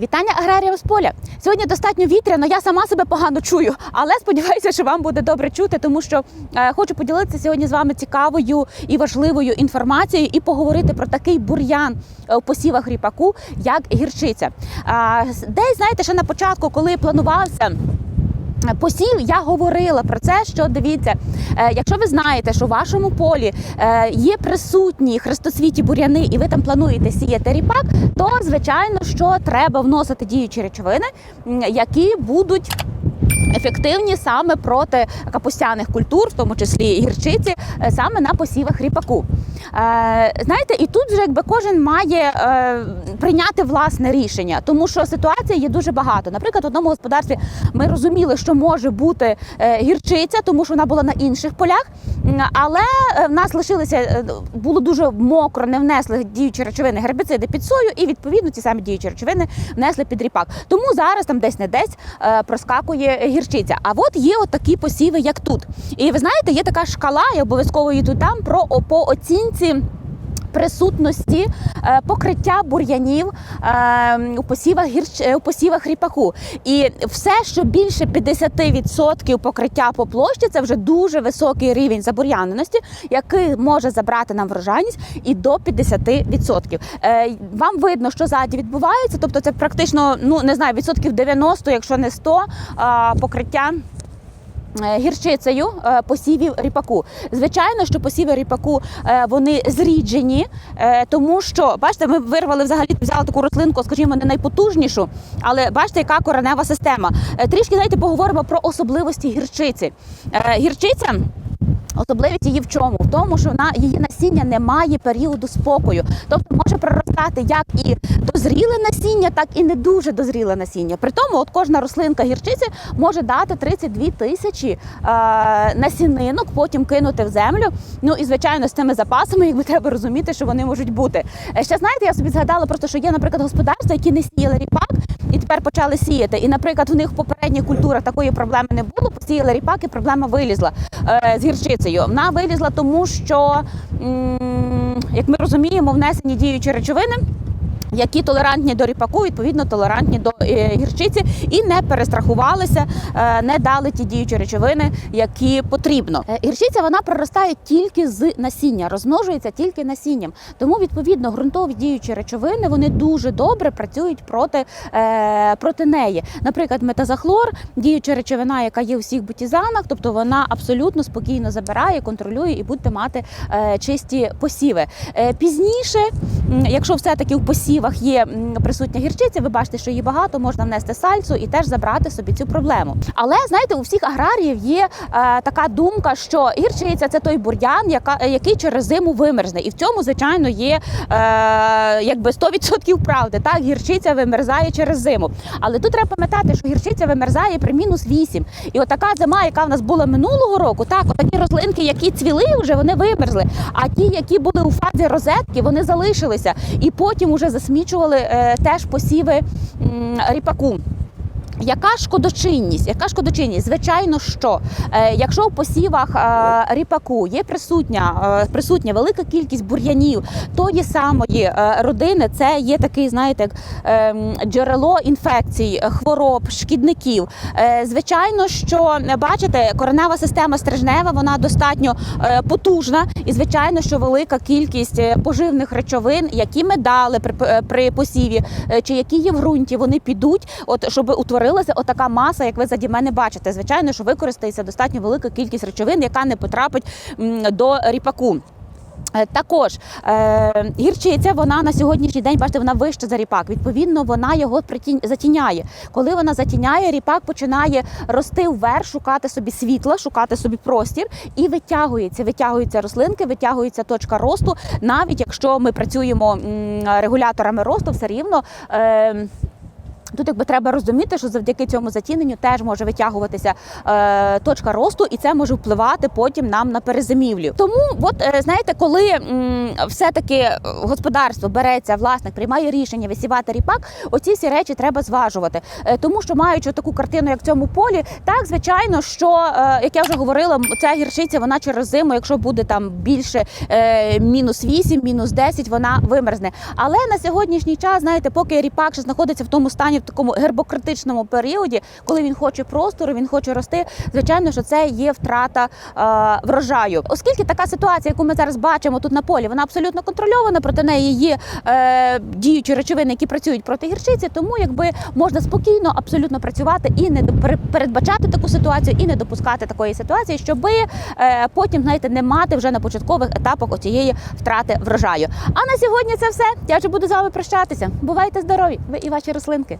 Вітання аграріям з поля. Сьогодні достатньо вітряно. Я сама себе погано чую, але сподіваюся, що вам буде добре чути, тому що е, хочу поділитися сьогодні з вами цікавою і важливою інформацією і поговорити про такий бур'ян е, у посівах ріпаку, як гірчиця. Е, десь знаєте, ще на початку, коли планувався. Посів я говорила про це, що дивіться, е, якщо ви знаєте, що у вашому полі е, є присутні хрестоцвіті бур'яни, і ви там плануєте сіяти ріпак, то звичайно, що треба вносити діючі речовини, які будуть. Ефективні саме проти капустяних культур, в тому числі і гірчиці, е, саме на посівах ріпаку. Е, знаєте, і тут вже якби кожен має е, прийняти власне рішення, тому що ситуацій є дуже багато. Наприклад, в одному господарстві ми розуміли, що може бути е, гірчиця, тому що вона була на інших полях. Але в нас лишилися було дуже мокро, не внесли діючі речовини гербіциди під сою, і відповідно ці самі діючі речовини внесли під ріпак. Тому зараз там десь не десь проскакує гірчиця. А от є от такі посіви, як тут. І ви знаєте, є така шкала, я обов'язково її тут дам про по оцінці. Присутності е, покриття бур'янів е, у посівах гірч е, у посівах ріпаку, і все, що більше 50% покриття по площі, це вже дуже високий рівень забур'яненості, який може забрати нам врожайність і до 50%. Е, вам видно, що ззаді відбувається, тобто це практично ну не знаю, відсотків 90, якщо не 100 е, покриття. Е, Гірчицею е, посівів ріпаку. Звичайно, що посіви ріпаку е, вони зріджені, тому що бачите, ми вирвали взагалі взяли таку рослинку, скажімо, не найпотужнішу, але бачите, яка коренева система. Трішки знаєте, поговоримо про особливості гірчиці. Гірчиця. Особливість її в чому? В тому, що вона її насіння не має періоду спокою, тобто може проростати як і дозріле насіння, так і не дуже дозріле насіння. При тому, от кожна рослинка гірчиці може дати 32 тисячі е, насінинок, потім кинути в землю. Ну і звичайно, з цими запасами, якби треба розуміти, що вони можуть бути. Е, Ще знаєте, я собі згадала просто, що є, наприклад, господарства, які не сіяли ріпак. І тепер почали сіяти. І, наприклад, у них в попередніх культурах такої проблеми не було. Посіяли ріпак, і проблема вилізла е, з гірчицею. Вона вилізла, тому що, м, як ми розуміємо, внесені діючі речовини. Які толерантні до ріпаку, відповідно толерантні до е, гірчиці, і не перестрахувалися, е, не дали ті діючі речовини, які потрібно. Е, Гірчиця вона проростає тільки з насіння, розмножується тільки насінням. Тому відповідно ґрунтові діючі речовини вони дуже добре працюють проти, проти неї. Наприклад, метазахлор, діюча речовина, яка є у всіх бутізанах, тобто вона абсолютно спокійно забирає, контролює і будете мати чисті посіви. Пізніше, якщо все-таки в посівах є присутня гірчиця, ви бачите, що її багато, можна внести сальцу і теж забрати собі цю проблему. Але знаєте, у всіх аграріїв є е, така думка, що гірчиця це той бур'ян, яка, е, який через зиму вимерзне. І в цьому, звичайно, є е, якби 100% правди. Так, гірчиця вимерзає через зиму. Але тут треба пам'ятати, що гірчиця вимерзає при мінус 8. І отака зима, яка в нас була минулого року, так, отакі рослинки, які цвіли вже, вони вимерзли. А ті, які були у фазі розетки, вони залишилися. І потім уже засмічували е, теж посіви ріпаку. Яка шкодочинність? Яка шкодочинність? Звичайно, що е, якщо в посівах е, ріпаку є присутня, е, присутня велика кількість бур'янів тої самої родини, це є такий, знаєте, як, е, джерело інфекцій, хвороб, шкідників. Звичайно, що бачите, коренева система стрижнева, вона достатньо потужна, і звичайно, що велика кількість поживних речовин, які ми дали при, посіві, чи які є в ґрунті, вони підуть, от щоб утворилася отака маса, як ви заді мене бачите. Звичайно, що використається достатньо велика кількість речовин, яка не потрапить до ріпаку. Е, Також е, гірчиця, вона на сьогоднішній день, бачите, вона вища за ріпак. Відповідно, вона його затіняє. Коли вона затіняє, ріпак починає рости вверх, шукати собі світла, шукати собі простір і витягується. Витягуються рослинки, витягується точка росту. Навіть якщо ми працюємо регуляторами росту, все рівно. Е, Тут якби треба розуміти, що завдяки цьому затіненню теж може витягуватися е, точка росту, і це може впливати потім нам на перезимівлю. Тому, от е, знаєте, коли м, все-таки е, господарство береться, власник приймає рішення висівати ріпак, оці всі речі треба зважувати. Е, тому що маючи таку картину, як в цьому полі, так звичайно, що е, як я вже говорила, ця гірчиця вона через зиму, якщо буде там більше е, мінус 8, мінус 10, вона вимерзне. Але на сьогоднішній час, знаєте, поки ріпак ще знаходиться в тому стані, в такому гербокритичному періоді, коли він хоче простору, він хоче рости. Звичайно, що це є втрата е, врожаю. Оскільки така ситуація, яку ми зараз бачимо тут на полі, вона абсолютно контрольована, проти неї є е, діючі речовини, які працюють проти гірчиці, тому якби можна спокійно абсолютно працювати і не передбачати таку ситуацію, і не допускати такої ситуації, щоби е, потім, знаєте, не мати вже на початкових етапах оцієї втрати врожаю. А на сьогодні це все. Я вже буду з вами прощатися. Бувайте здорові, ви і ваші рослинки.